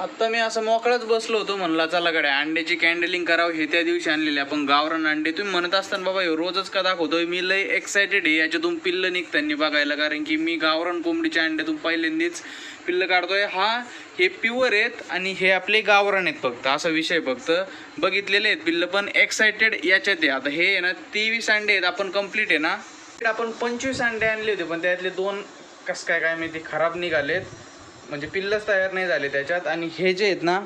आत्ता मी असं मोकळाच बसलो होतो म्हणला चला कडे अंड्याची कॅन्डलिंग करावं हे त्या दिवशी आणलेले आपण गावरान अंडे. तुम्ही म्हणत असताना बाबा हे रोजच का दाखवतोय? मी लय एक्सायटेड आहे याच्यातून पिल्लं निघताना बघायला. कारण की मी गावरान कोंबडीच्या अंड्यातून पहिल्यांदीच पिल्लं काढतोय. हा हे प्युअर आहेत आणि हे आपले गावरान आहेत फक्त. असा विषय फक्त. बघितलेले आहेत पिल्लं पण एक्सायटेड याच्यात आहे. आता हे आहे ना तेवीस अंडे आहेत. आपण कंप्लीट आहे ना? आपण पंचवीस अंडे आणले होते पण त्यातले दोन कस काय काय माहिती खराब निघालेत. म्हणजे पिल्लच तयार नाही झाले त्याच्यात. आणि हे जे आहेत ना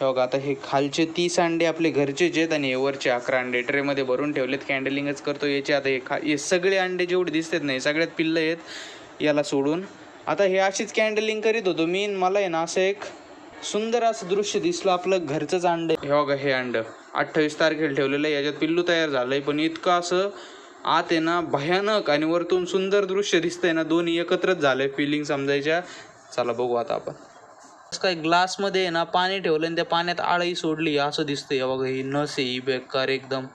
हे बघा आता हे खालचे तीस अंडे आपले घरचे जे आहेत आणि एवरचे वरचे अकरा अंडे. ट्रेमध्ये भरून ठेवलेत कॅन्डलिंगच करतो. याचे आता हे खा हे सगळे अंडे जेवढे दिसतात नाही सगळ्यात पिल्लं आहेत याला सोडून. आता हे अशीच कॅन्डलिंग करीत होतो मी. मला आहे ना असं एक सुंदर असं दृश्य दिसलं आपलं घरचंच अंडे. हे बघा हे अंडं. अठ्ठावीस तारखेला ठेवलेलं आहे. याच्यात पिल्लू तयार झालं आहे पण इतकं असं आत आहे ना भयानक आणि वरतून सुंदर दृश्य दिसतंय ना दोन्ही एकत्रच झालं आहे फिलिंग समजायच्या. चला बघू आता आपण. काय ग्लासमध्ये आहे ना पाणी ठेवलं आणि त्या पाण्यात आळही सोडली. असं दिसतंय. बघा ही नस आहे ही बेकार एकदम.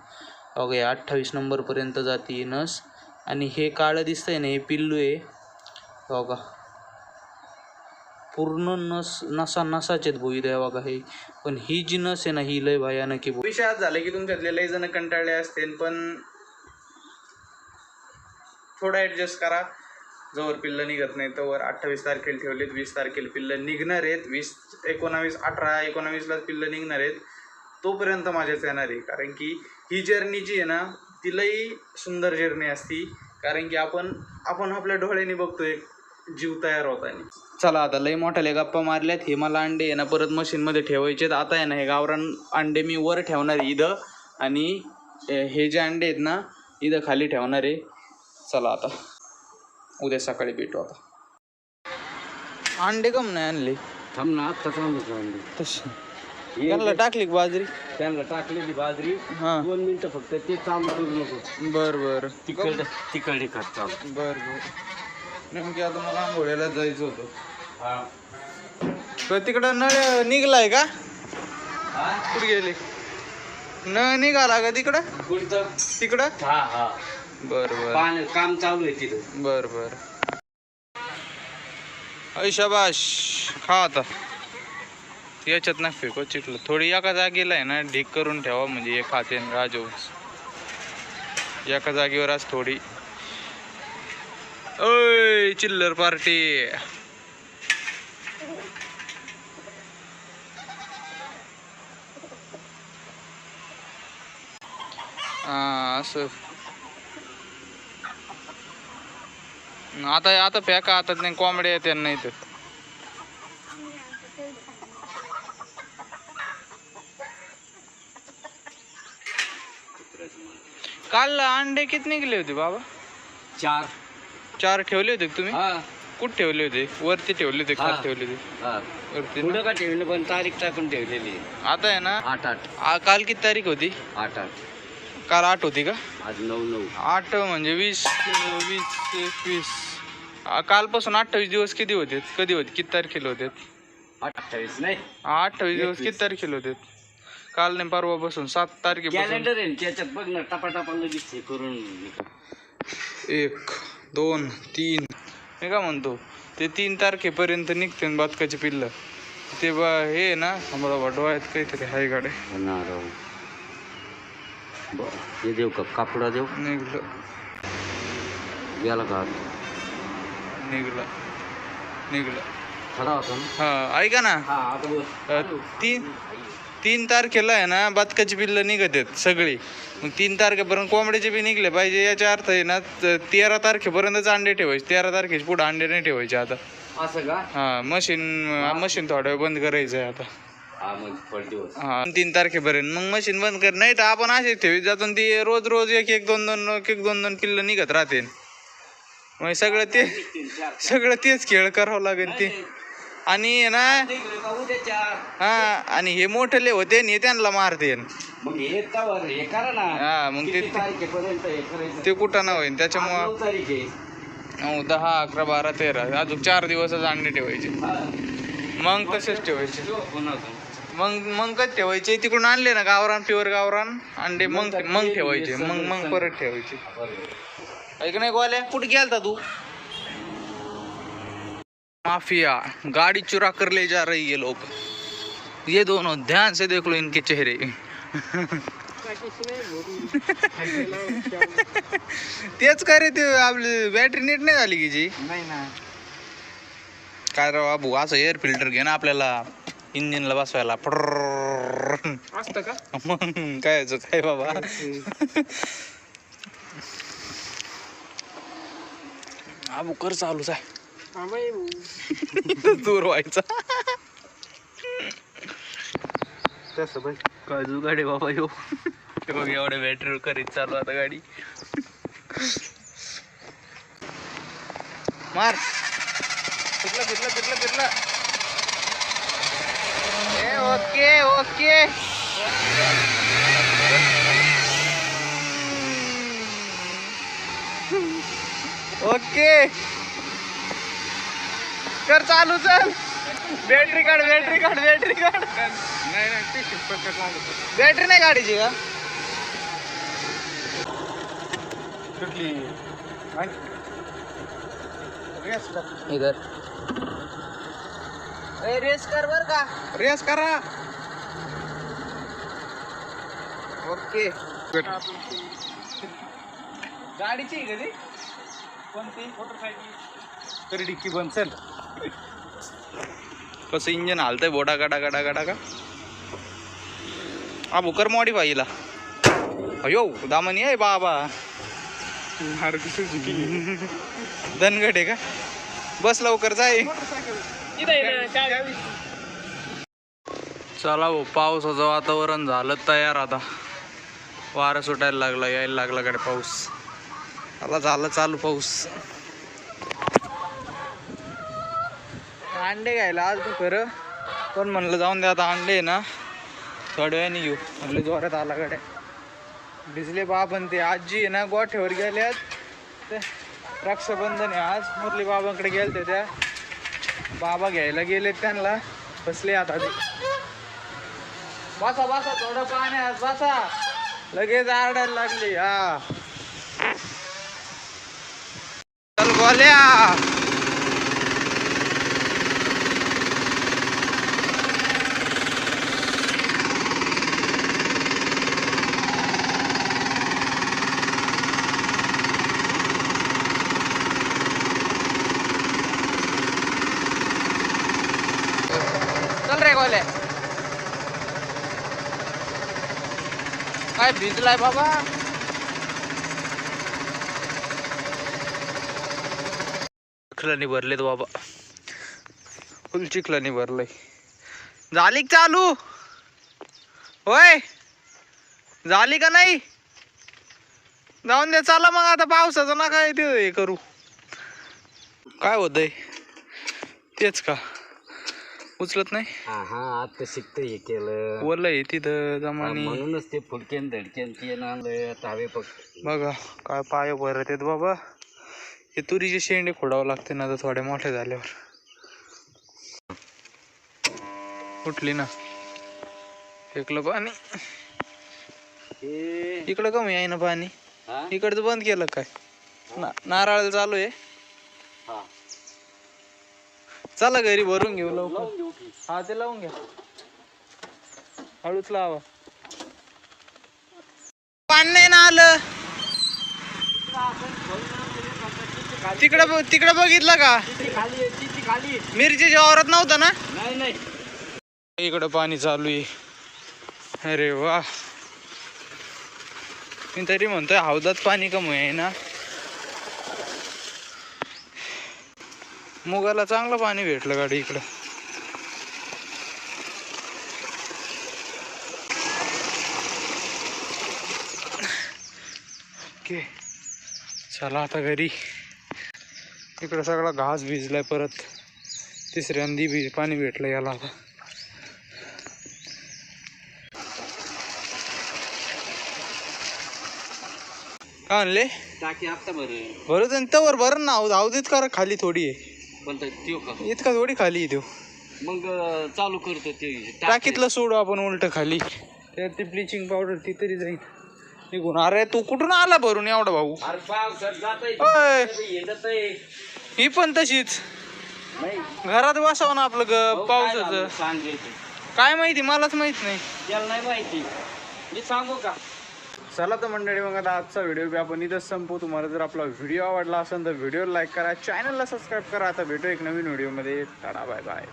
बघा हे अठ्ठावीस नंबरपर्यंत जाते ही नस. आणि हे काळं दिसतंय ना हे पिल्लू आहे. बघा. पूर्ण नस नसा नसाच आहेत भोई द्या बघा हे. पण ही जी नस आहे ना ही लय भयानक आहे. विषय आज की तुमच्यातले लय जण कंटाळले असतील पण थोडं ॲडजस्ट करा. जोवर पिल्लं निघत नाही तोवर अठ्ठावीस तारखेला ठेवलेत वीस तारखेला पिल्लं निघणार आहेत. वीस एकोणावीस अठरा एकोणावीसलाच पिल्लं निघणार आहेत. तोपर्यंत माझ्याच येणार आहे. कारण की ही जर्नी जी आहे ना ती लई सुंदर जर्नी असती. कारण की आपण आपण आपल्या डोळ्याने बघतोय जीव तयार होताना. चला आता लई मोठ्याले गप्पा मारल्यात. हे मला अंडे आहे ना परत मशीनमध्ये ठेवायचे आता आहे ना हे गावरान अंडे मी वर ठेवणार आहे इथं. आणि हे हे जे अंडे आहेत ना इथं खाली ठेवणार आहे. चला आता. उद्या सकाळी भेटू आता. अंडे कम नाही आणले. थांब ना आत्ता थांबतो अंडी. तशी त्यांना टाकली का बाजरी? त्यांना टाकलेली बाजरी. दोन मिनिटं फक्त ते चालू करू नको. बर बर. तिकडे तिकडे खात चालू बर बर. नेमकी आता मला आंघोळ्याला जायचं होतं. हा. तर तिकडं नळ निघलाय का? कुठे गेले? नळ निघाला का तिकडं? कुठं? तिकडं? हा हा. बर बर. काम चालू आहे तिथं. बर बर. अय शाबाश खा आता. याच्यात ना फेको चिकलं थोडी एका जागेला आहे ना ढीक करून ठेवा म्हणजे हे खाते राजवंश. एका जागेवर आज थोडी. ओय चिल्लर पार्टी. असं. आता आता फेका आता नाही कोंबड्या येते नाही तर काल अंडे किती निघले होते बाबा? चार. चार ठेवले होते का तुम्ही? हा. कुठे ठेवले होते? वरती ठेवले होते खाली. ठेवले होते? वरती ना? पुढं का ठेवलं पण तारीख टाकून ठेवलेली आहे. आता आहे ना? आठ आठ. आ- काल किती तारीख होती? आठ आठ. काल आठ होती का? आज नऊ नऊ. आठ म्हणजे वीस. वीस एकवीस. आ, कालपासून अठ्ठावीस दिवस किती होते कधी होते? किती तारखेला होते अठ्ठावीस नाही. अठ्ठावीस दिवस. किती तारखेला होते काल नाही परवापासून सात तारखेपासून कॅलेंडर आहे ना, त्याच्यात बघ ना लगेच हे करून. एक दोन तीन. मी का म्हणतो ते तीन तारखेपर्यंत निघते ना बदकाची पिल्लं. ते बा हे आहे ना आम्हाला वाटवा आहेत काहीतरी हाय गाडे होणार. बरं. हे देऊ का? कापडा देऊ? निघलं. गेला का? निघलं. निघलं. खरा होता ना? हा ऐका ना. हा अ, तीन तीन तारखेला आहे ना बदकाची पिल्लं निघत आहेत सगळी. मग तीन तारखेपर्यंत कोंबड्याचे बी निघले पाहिजे याचा अर्थ आहे ना त- तेरा तारखेपर्यंतच अंडे ठेवायचे. तेरा तारखेच्या पुढे अंडे नाही ठेवायचे आता. असं का? हा मशीन मशीन थोड्या वेळ बंद करायचं आहे आता. हा मग हा तीन तारखेपर्यंत. मग मशीन बंद कर नाही तर आपण असे ठेवी जातो ती रोज रोज एक एक दोन दोन एक एक दोन दोन पिल्लं निघत राहते. मग सगळं ते सगळं तेच खेळ करावं लागेल ते. आणि ना हा आणि हे मोठेले होते आणि हे त्यांना मारते. मग हे तवर हे करा ना. हा मग ते किती तारखेपर्यंत हे करायचं? ते कुठं ना होईल त्याच्यामुळं नऊ तारीख आहे. नऊ दहा अकरा बारा तेरा अजून चार दिवसच अंडे ठेवायचे. हा. मग तसेच ठेवायचे. ठेव कोणाचं. मग मग कधी ठेवायचे? तिकडून आणले ना गावरान प्युअर गावरान. अंडे मग मग ठेवायचे. मग मग परत ठेवायचे. ऐक नाही गोल्या कुठे गेलता तू? माफिया गाड़ी चुरा कर ले जा रही है लोग ये दोनों ध्यान से देख लो इनके चेहरे. तेच काय रे ते आपली बॅटरी नीट नाही झाली की जी. नाही ना. काय राव बाबू असं एअर फिल्टर घे ना आपल्याला. इंजिनला बसवायला. असतं का? मग काय याचं? काय बाबा? बाबू कर चालूच आहे. दूर व्हायचा. तसं बघ. काजू गाडी बाबा यो हे बघ एवढ्या बॅटरीवर करीत चालू आता गाडी. मार. फिरला फिरला फिरला फिरला ओके. ओके. कर चालू चल. बॅटरी काढ बॅटरी काढ बॅटरी काढ. नाही नाही ते शिल्पकर लागत बॅटरी नाही काढायची का इधर ए रेस कर बर का. रेस करा. ओके. गाडीची आहे का ती? कोणती? मोटरसायकल तरी डिक्की बंद चल. कसं इंजन हालतंय बोडा गाडा गाडा गाडा का? हा भुकर मॉडी पाहिला अयो दामनी आहे बाबा. धनगड आहे का? बस लवकर जाय चला भाऊ पावसाचं वातावरण झालं तयार आता. वारा सुटायला लागला यायला लागला कडे पाऊस. आता झाला चालू पाऊस. अंडे घ्यायला आज तू खरं. पण म्हणलं जाऊन दे आता अंडे आहे ना. थोड्या वेळाने घेऊ. म्हणलं जोरात आला कडे भिजले बाबन ते आजी आहे ना गोठ्यावर गेल्यात. ते रक्षाबंधन आहे आज. मुरली बाबांकडे गेलते त्या. बाबा घ्यायला गेले त्यांना. बसले आता ते. बसा बसा थोडं पाण्यात बसा. लगेच आरडायला लागली हा. चल बोल्या चल रे गोल्या. काय भिजलाय बाबा? चिखलाने भरलेत बाबा. फुल चिखलाने भरलंय. झाली चालू? होय? झाली का नाही? जाऊन दे चला मग आता पावसाचं ना काय ते हे करू. काय होतंय? तेच का? उचलत नाही? हा हा आता शिकतं हे केलं. ओलं आहे तिथं जमानी. म्हणूनच ते फुलकेन धडकेन ते पक बघा काय पाय भरत आहेत बाबा. हे तुरीचे शेंडे खोडावं लागते ना आता थोडे मोठे झाल्यावर. उठली ना. फेकलं पाणी. इकडं कमी आहे ना पाणी? इकडचं बंद केलं काय? ना नारळ चालू आहे. चला घरी भरून घेऊ लवकर. हा ते लावून घ्या. हळूच लावा. पाणी नाही ना आलं. तिकडं तिकडं बघितलं का? मिरचीच्या वावरात नव्हतं ना? नाही इकडं पाणी चालू आहे. अरे वा. मी तरी म्हणतोय हौदात पाणी कमी आहे ना? मुगाला चांगलं पाणी भेटलं गाडी इकडं. ओके. चला आता घरी. इकडं सगळा घास भिजलाय परत. तिसऱ्यांदी बी पाणी भेटलं याला आता. काय म्हणले टाकी आता बरं बरं तवर बरं ना. अवधीत करा खाली थोडी आहे. पण त्यो का? इतका थोडी खाली त्यो. मग चालू करतो ते टाकीतलं सोडू आपण उलट खाली. त्यात ती ब्लिचिंग पावडर ती तरी जाईल निघून. अरे तू कुठून आला भरून एवढा भाऊ? ही पण तशीच. नाही. घरात बसावं ना आपलं ग पावसाचं. सांगायचं काय माहिती? मलाच माहीत नाही. त्याला नाही माहिती. मी सांगू का? चला तर मंडळी मग आता आजचा व्हिडिओ बी आपण इथंच संपू तुम्हाला जर आपला व्हिडिओ आवडला असेल तर व्हिडिओ लाईक करा चॅनलला सबस्क्राईब करा. आता भेटू एक नवीन व्हिडिओमध्ये टाटा बाय बाय